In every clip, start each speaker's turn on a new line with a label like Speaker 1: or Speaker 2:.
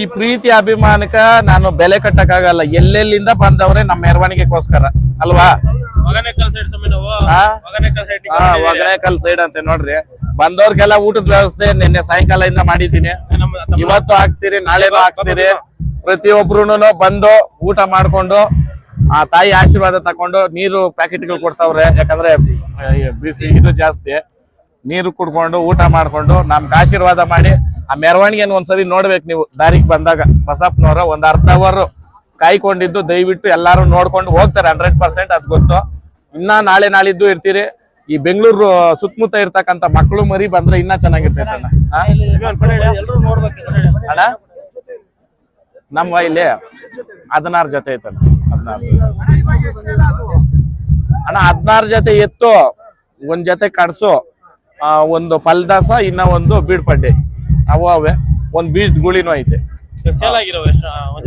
Speaker 1: ಈ
Speaker 2: ಪ್ರೀತಿ ಅಭಿಮಾನಕ ನಾನು ಬೆಲೆ ಕಟ್ಟಕ್ಕಾಗಲ್ಲ. ಎಲ್ಲೆಲ್ಲಿಂದ ಬಂದವ್ರೆ ನಮ್ಮ ಮೆರವಣಿಗೆಗೋಸ್ಕರ. ಅಲ್ವಾ? ಒಗನೇಕಲ್ ಸೈಡ್ ಅಂತ ನೋಡ್ರಿ. ಬಂದವ್ರಿಗೆಲ್ಲ ಊಟದ ವ್ಯವಸ್ಥೆ ನಿನ್ನೆ ಸಾಯಂಕಾಲದಿಂದ ಮಾಡಿದ್ದೀನಿ. ಇವತ್ತು ಹಾಕ್ಸ್ತೀರಿ ನಾಳೆನೂ ಹಾಕ್ಸ್ತೀರಿ. ಪ್ರತಿಯೊಬ್ರು ಬಂದು ಊಟ ಮಾಡ್ಕೊಂಡು ಆ ತಾಯಿ ಆಶೀರ್ವಾದ ತಕೊಂಡು ನೀರು ಪ್ಯಾಕೆಟ್ಗಳು ಕೊಡ್ತಾವ್ರೆ, ಯಾಕಂದ್ರೆ ಬಿಸಿ ಇದು ಜಾಸ್ತಿ. ನೀರು ಕುಡ್ಕೊಂಡು ಊಟ ಮಾಡ್ಕೊಂಡು ನಮ್ಗೆ ಆಶೀರ್ವಾದ ಮಾಡಿ, ಆ ಮೆರವಣಿಗೆನ ಒಂದ್ಸರಿ ನೋಡ್ಬೇಕು ನೀವು. ದಾರಿಗೆ ಬಂದಾಗ ಬಸಪ್ಪನವ್ರ ಒಂದ್ ಅರ್ಧ ಅವರ್ ಕಾಯ್ಕೊಂಡಿದ್ದು, ದಯವಿಟ್ಟು ಎಲ್ಲಾರು ನೋಡ್ಕೊಂಡು ಹೋಗ್ತಾರೆ ಹಂಡ್ರೆಡ್ ಪರ್ಸೆಂಟ್ ಅದ್ ಗೊತ್ತು. ಇನ್ನ ನಾಳೆ ನಾಳಿದ್ದು ಇರ್ತೀರಿ. ಈ ಬೆಂಗಳೂರು ಸುತ್ತಮುತ್ತ ಇರ್ತಕ್ಕಂತ ಮಕ್ಕಳು ಮರಿ ಬಂದ್ರೆ ಇನ್ನ ಚೆನ್ನಾಗಿರ್ತೈತೆ ಅಣ್ಣ. ನಮ್ಮ ಇಲ್ಲಿ ಹದಿನಾರು ಜೊತೆ ಐತಣ್ಣ. ಅಣ್ಣ ಹದಿನಾರು ಜೊತೆ ಎತ್ತು ಒಂದ್ ಜೊತೆ ಕಡ್ಸು ಆ, ಒಂದು ಪಲ್ದಾಸ ಇನ್ನ ಒಂದು ಬೀಡ್ಪಡ್ಡೆ ಅವು ಅವೇ ಒಂದ್ ಬೀಜ್ ಗುಳಿನೂ ಐತೆ.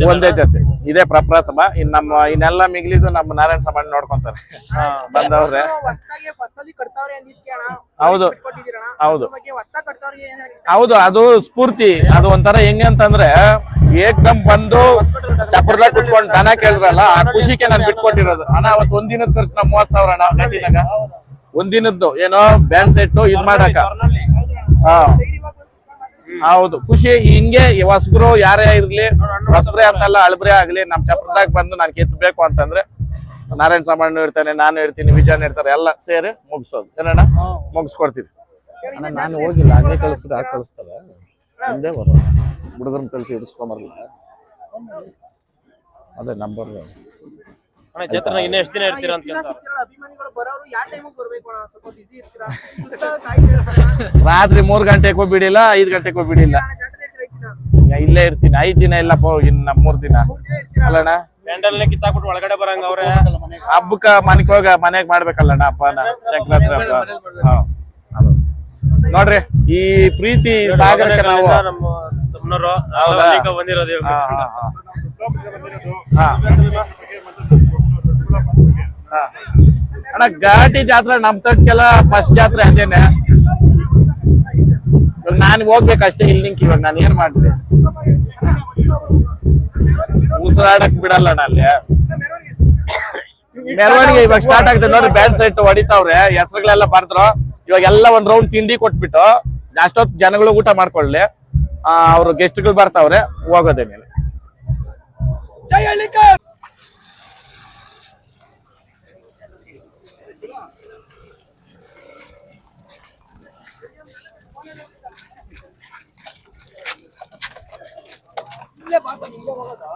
Speaker 3: ಒಂದ್ ಜೊತೆ?
Speaker 2: ಇದೇ ಪ್ರಪ್ರಥಮ. ಇನ್ ನಮ್ಮ ಇನ್ನೆಲ್ಲ ಮಿಗಿಲಿದ್ದು ನಮ್ಮ ನಾರಾಯಣ ಸಾಮಾನ್ಯ ನೋಡ್ಕೊಂತಾರೆ. ಬಂದವ್ರೆ. ಹೌದು. ಹೌದು. ಹೌದು ಅದು ಸ್ಫೂರ್ತಿ. ಅದು ಒಂಥರ ಹೆಂಗೆ ಅಂತಂದ್ರೆ ಏಕ್ದಮ್ ಬಂದು ಚಪ್ರದಾಗ ದನ ಕೇಳಿದ್ರಲ್ಲ, ಆ ಖುಷಿಗೆ ನಾನು ಬಿಟ್ಕೊಟ್ಟಿರೋದು. ಅಣ್ಣ, ಅವತ್ತು ಒಂದಿನದ ಖರ್ಚು ನಾ ಮೂವತ್ ಸಾವಿರ ಅಣ್ಣ ಒಂದಿನದ್ದು, ಏನೋ ಬ್ಯಾಂಡ್ ಸೆಟ್ ಇದ್ ಮಾಡಾಕ. ಹೌದು. ಖುಷಿ, ಹಿಂಗೆ ಹೊಸಬ್ರು ಯಾರೇ ಇರ್ಲಿ, ಹೊಸಬ್ರೆ ಅಂತಲ್ಲ ಅಳಬ್ರೆ ಆಗ್ಲಿ, ನಮ್ ಚಪ್ರದಾಗ ಬಂದು ನಾನು ಕೆತ್ತಬೇಕು ಅಂತಂದ್ರೆ, ನಾರಾಯಣ ಸಾಮಾನ್ಯ ಇರ್ತಾನೆ, ನಾನು ಇರ್ತೀನಿ, ವಿಜಯನ್ ಇರ್ತಾರೆ, ಎಲ್ಲ ಸೇರಿ ಮುಗಿಸೋದು. ಏನಣ್ಣ? ಮುಗಿಸ್ಕೊಡ್ತೀವಿ. ನಾನು ಹೋಗಿಲ್ಲ ಹಂಗೆ ಕಳಿಸಿದ್ರೆ ಕಳಿಸ್ತಾರೆ. ಹಿಂದೆ ಕಳಿಸಿ ಇಡಿಸ್ಕೊಂಬರಲ್ಲ ಅದೇ ನಂಬರ್
Speaker 3: ಅಣ್ಣ ಜಾತ್ರೆ ಇನ್ನ ಎಷ್ಟು ದಿನ ಇರ್ತೀರಾ ಅಂತ
Speaker 1: ದಿನ
Speaker 3: ಕೇಳ್ತಾರೆ
Speaker 1: ಸಿಗ್ತೀರಲ್ಲ ಅಭಿಮಾನಿಗಳು ಬರೋರು ಯಾವ ಟೈಮಿಗೆ ಬರ್ಬೇಕು ಅಣ್ಣ? ಸ್ವಲ್ಪ ಬಿಸಿ ಇರ್ತೀರಾ? ಸುತ್ತ ಕಾಯ್ತಿರ್ತಾರೆ
Speaker 2: ರಾತ್ರಿ ಮೂರ್ ಗಂಟೆಗೆ ಬಿಡಿಲ್ಲ ಐದ್ ಗಂಟೆಗೆ ಬಿಡಿಲ್ಲ
Speaker 1: ಜಾತ್ರೆ ಇರ್ತೀರಾ ಐದ್
Speaker 2: ಈಗ ಇಲ್ಲೇ ಇರ್ತೀನಿ ಐದ್ ದಿನ ಇಲ್ಲ ಪೋ ಇನ್ನ ಮೂರ್ ದಿನ.
Speaker 1: ಮೂರ್ ದಿನ ಇರ್ತೀರಾ?
Speaker 2: ಅಲ್ಲಣ್ಣ?
Speaker 3: ಪ್ಯಾಂಡಲ್ನೇ ಕಿತ್ತಾಕ್ಬಿಟ್ಟು ಒಳಗಡೆ ಬರಂಗ ಅವ್ರೆ.
Speaker 2: ಹಬ್ಬಕ್ಕ ಮನೆಗೆ ಹೋಗ ಮನೆಗ್ ಮಾಡ್ಬೇಕಲ್ಲಣ್ಣ ಅಪ್ಪನ ಶಂಕರಾತ್ರ ಹಬ್ಬ. ಹಾ, ಅದು. ನೋಡ್ರಿ ಈ ಪ್ರೀತಿ ಸಾಗರಕ್ಕೆ ನಾವು
Speaker 3: ನಮ್ಮ ತಮ್ಮನವರು ಬಂದಿರೋದು
Speaker 2: ಹಾ, ಹಾ, ಹಾ. ಅಣ್ಣ ಘಾಟಿ ಜಾತ್ರೆ ನಮ್ ತಟ್ಕೆಲ್ಲ ಫಸ್ಟ್ ಜಾತ್ರೆ ಅದೇನೆ ಇವಾಗ ನಾನು ಹೋಗ್ಬೇಕಷ್ಟೇ ಇಲ್ಲಿ ನಿಂಕ್ ಇವಾಗ ನಾನು ಏನ್ ಮಾಡಿದೆ ಉಸಿರಾಡಕ್ ಬಿಡಲ್ಲ ಅಣ್ಣ ಅಲ್ಲಿ. ಮೆರವಣಿಗೆ ಇವಾಗ ಸ್ಟಾರ್ಟ್ ಆಗ್ತದೆ ನೋಡ್ರಿ ಬ್ಯಾಂಡ್ ಸೈಟ್ ಹೊಡಿತಾವ್ರೆ, ಹೆಸರುಗಳೆಲ್ಲ ಬರ್ದ್ರು. ಇವಾಗ ಎಲ್ಲ ಒಂದ್ ರೌಂಡ್ ತಿಂಡಿ ಕೊಟ್ಬಿಟ್ಟು, ಅಷ್ಟೊತ್ತು ಜನಗಳು ಊಟ ಮಾಡ್ಕೊಳ್ಳಿ. ಅವ್ರ ಗೆಸ್ಟ್ ಗೆಸ್ಟ್ಗಳು ಬರ್ತಾವ್ರೆ ಹೋಗೋದೇ ಮೇಲೆ
Speaker 1: ಇಲ್ಲೇ ಬಾಸ ಹಿಂಗೆ ಹೋಗೋದಾ